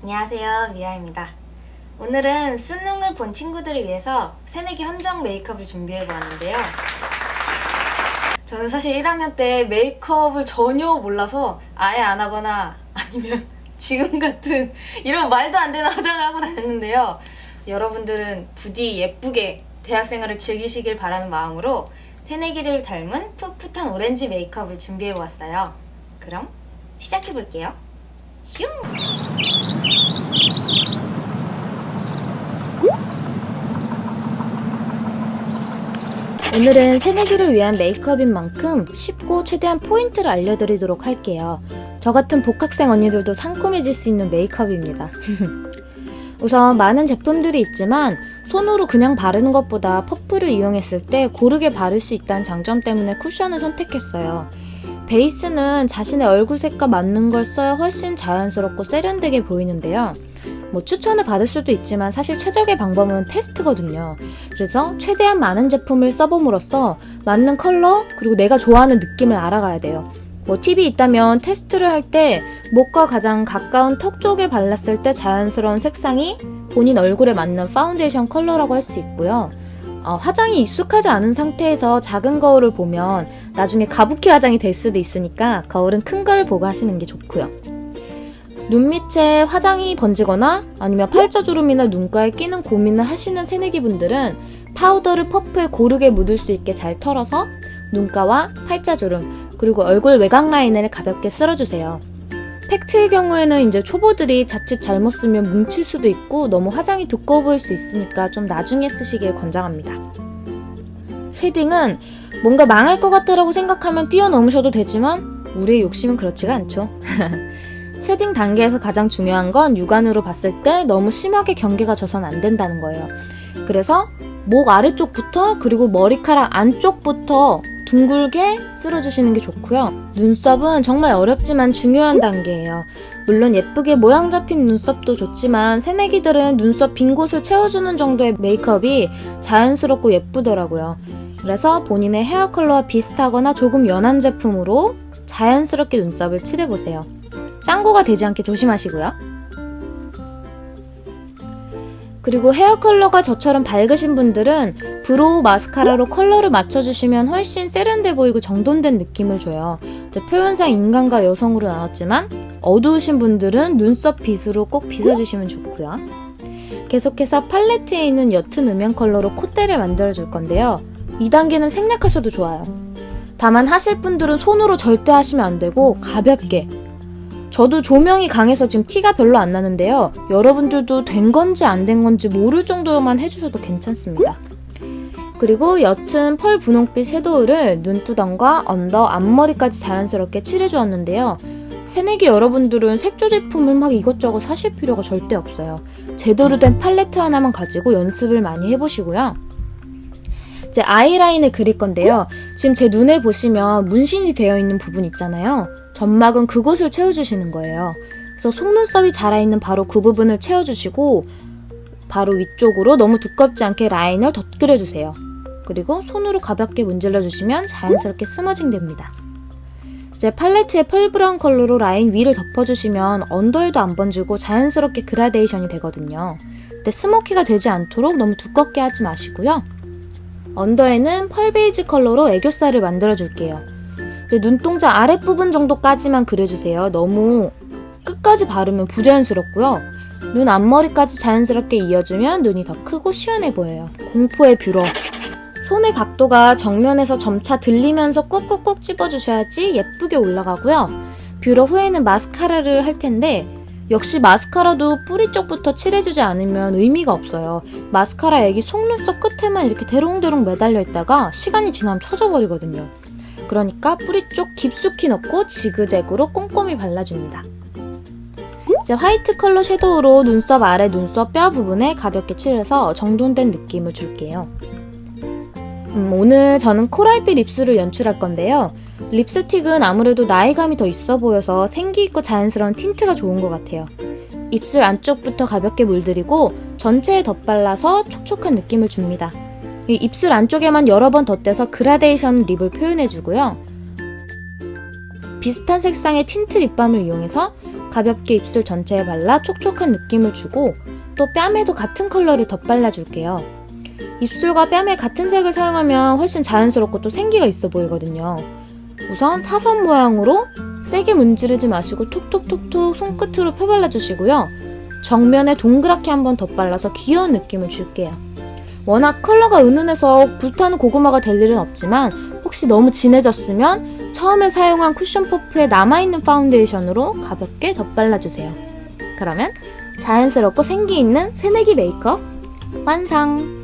안녕하세요, 미아입니다. 오늘은 수능을 본 친구들을 위해서 새내기 헌정 메이크업을 준비해 보았는데요. 저는 사실 1학년 때 메이크업을 전혀 몰라서 아예 안 하거나 아니면 지금 같은 이런 말도 안 되는 화장을 하고 다녔는데요. 여러분들은 부디 예쁘게 대학생활을 즐기시길 바라는 마음으로 새내기를 닮은 풋풋한 오렌지 메이크업을 준비해 보았어요. 그럼 시작해 볼게요. 슝! 오늘은 새내기를 위한 메이크업인 만큼 쉽고 최대한 포인트를 알려드리도록 할게요. 저 같은 복학생 언니들도 상콤해질 수 있는 메이크업입니다. 우선 많은 제품들이 있지만 손으로 그냥 바르는 것보다 퍼프를 이용했을 때 고르게 바를 수 있다는 장점 때문에 쿠션을 선택했어요. 베이스는 자신의 얼굴 색과 맞는 걸 써야 훨씬 자연스럽고 세련되게 보이는데요. 뭐 추천을 받을 수도 있지만 사실 최적의 방법은 테스트거든요. 그래서 최대한 많은 제품을 써봄으로써 맞는 컬러 그리고 내가 좋아하는 느낌을 알아가야 돼요. 뭐 팁이 있다면 테스트를 할 때 목과 가장 가까운 턱 쪽에 발랐을 때 자연스러운 색상이 본인 얼굴에 맞는 파운데이션 컬러라고 할 수 있고요. 어, 화장이 익숙하지 않은 상태에서 작은 거울을 보면 나중에 가부키 화장이 될 수도 있으니까 거울은 큰 걸 보고 하시는 게 좋고요. 눈 밑에 화장이 번지거나 아니면 팔자주름이나 눈가에 끼는 고민을 하시는 새내기 분들은 파우더를 퍼프에 고르게 묻을 수 있게 잘 털어서 눈가와 팔자주름 그리고 얼굴 외곽 라인을 가볍게 쓸어주세요. 팩트의 경우에는 이제 초보들이 자칫 잘못 쓰면 뭉칠 수도 있고 너무 화장이 두꺼워 보일 수 있으니까 좀 나중에 쓰시길 권장합니다. 쉐딩은 뭔가 망할 것 같다라고 생각하면 뛰어넘으셔도 되지만 우리의 욕심은 그렇지가 않죠. 쉐딩 단계에서 가장 중요한 건 육안으로 봤을 때 너무 심하게 경계가 져선 안 된다는 거예요. 그래서 목 아래쪽부터 그리고 머리카락 안쪽부터 둥글게 쓸어주시는 게 좋고요. 눈썹은 정말 어렵지만 중요한 단계예요. 물론 예쁘게 모양 잡힌 눈썹도 좋지만 새내기들은 눈썹 빈 곳을 채워주는 정도의 메이크업이 자연스럽고 예쁘더라고요. 그래서 본인의 헤어 컬러와 비슷하거나 조금 연한 제품으로 자연스럽게 눈썹을 칠해보세요. 짱구가 되지 않게 조심하시고요. 그리고 헤어 컬러가 저처럼 밝으신 분들은 브로우 마스카라로 컬러를 맞춰주시면 훨씬 세련돼 보이고 정돈된 느낌을 줘요. 표현상 인간과 여성으로 나눴지만 어두우신 분들은 눈썹 빗으로 꼭 빗어주시면 좋고요. 계속해서 팔레트에 있는 옅은 음영 컬러로 콧대를 만들어줄 건데요. 2단계는 생략하셔도 좋아요. 다만 하실 분들은 손으로 절대 하시면 안 되고 가볍게 저도 조명이 강해서 지금 티가 별로 안 나는데요. 여러분들도 된 건지 안 된 건지 모를 정도로만 해주셔도 괜찮습니다. 그리고 옅은 펄 분홍빛 섀도우를 눈두덩과 언더, 앞머리까지 자연스럽게 칠해주었는데요. 새내기 여러분들은 색조 제품을 막 이것저것 사실 필요가 절대 없어요. 제대로 된 팔레트 하나만 가지고 연습을 많이 해보시고요. 이제 아이라인을 그릴 건데요. 지금 제 눈에 보시면 문신이 되어 있는 부분 있잖아요. 점막은 그곳을 채워주시는 거예요. 그래서 속눈썹이 자라있는 바로 그 부분을 채워주시고 바로 위쪽으로 너무 두껍지 않게 라인을 덧그려주세요. 그리고 손으로 가볍게 문질러 주시면 자연스럽게 스머징 됩니다. 이제 팔레트의 펄 브라운 컬러로 라인 위를 덮어주시면 언더에도 안 번지고 자연스럽게 그라데이션이 되거든요. 근데 스모키가 되지 않도록 너무 두껍게 하지 마시고요. 언더에는 펄 베이지 컬러로 애교살을 만들어 줄게요. 눈동자 아랫부분 정도까지만 그려주세요. 너무 끝까지 바르면 부자연스럽고요. 눈 앞머리까지 자연스럽게 이어주면 눈이 더 크고 시원해 보여요. 공포의 뷰러. 손의 각도가 정면에서 점차 들리면서 꾹꾹꾹 찝어주셔야지 예쁘게 올라가고요. 뷰러 후에는 마스카라를 할 텐데 역시 마스카라도 뿌리 쪽부터 칠해주지 않으면 의미가 없어요. 마스카라 액이 속눈썹 끝에만 이렇게 대롱대롱 매달려 있다가 시간이 지나면 쳐져버리거든요. 그러니까 뿌리 쪽 깊숙이 넣고 지그재그로 꼼꼼히 발라줍니다. 이제 화이트 컬러 섀도우로 눈썹 아래 눈썹 뼈 부분에 가볍게 칠해서 정돈된 느낌을 줄게요. 음, 오늘 저는 코랄빛 입술을 연출할 건데요. 립스틱은 아무래도 나이감이 더 있어 보여서 생기 있고 자연스러운 틴트가 좋은 것 같아요. 입술 안쪽부터 가볍게 물들이고 전체에 덧발라서 촉촉한 느낌을 줍니다. 이 입술 안쪽에만 여러 번 덧대서 그라데이션 립을 표현해주고요. 비슷한 색상의 틴트 립밤을 이용해서 가볍게 입술 전체에 발라 촉촉한 느낌을 주고 또 뺨에도 같은 컬러를 덧발라줄게요. 입술과 뺨에 같은 색을 사용하면 훨씬 자연스럽고 또 생기가 있어 보이거든요. 우선 사선 모양으로 세게 문지르지 마시고 톡톡톡톡 손끝으로 펴발라주시고요. 정면에 동그랗게 한번 덧발라서 귀여운 느낌을 줄게요. 워낙 컬러가 은은해서 불타는 고구마가 될 일은 없지만 혹시 너무 진해졌으면 처음에 사용한 쿠션 퍼프에 남아있는 파운데이션으로 가볍게 덧발라주세요. 그러면 자연스럽고 생기 있는 새내기 메이크업 완성!